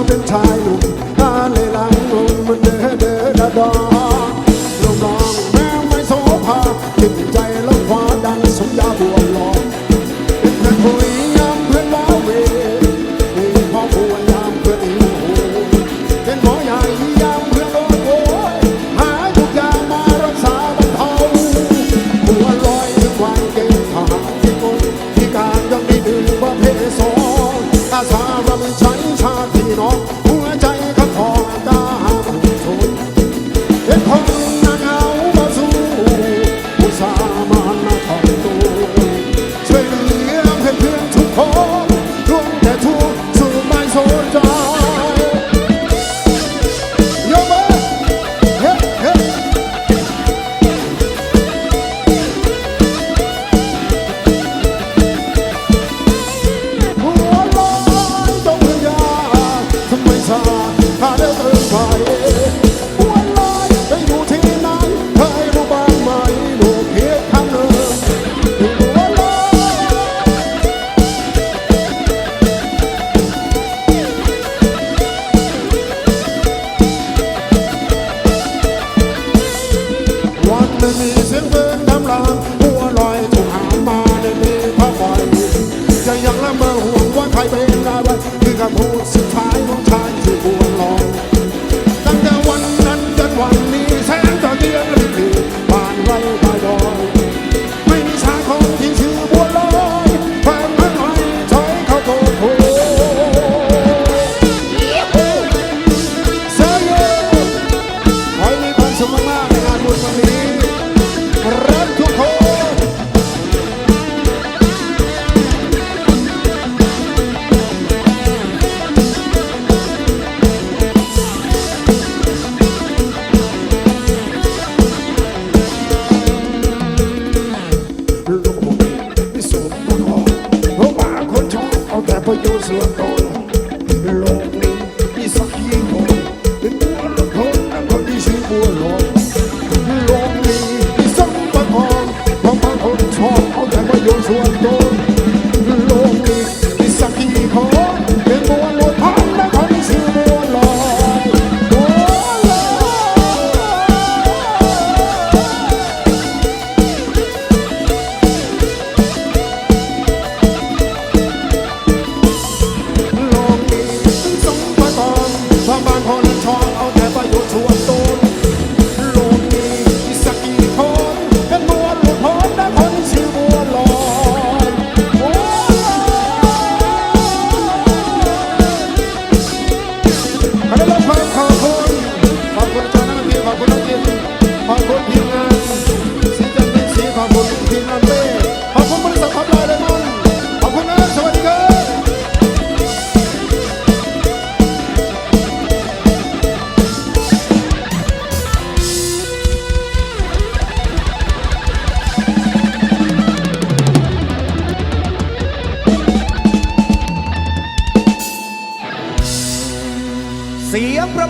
up entitled วันลอไปดูที่ไหนเคยรู้บ้างไหมลูเพียงคำหนึ่งวันลอยวันหนึ่งมีเสียงเพลงทำรางหัวลอยถูกหามาในนี้ป่อยจะยังละเมอห่วงว่าใครเป็นอะไรคือคำพูดสุดท้ายของ ก็โยส่วนตัวโลกนี้สักยี่คนเป็นบัวละนนั่นครีชื่อบัวหลงโลกนี้สักบาคนบางบางคนชอบเอาแต่ก็โยส่วนตัวโลกนี้สักยี่คน เสียงประเมิ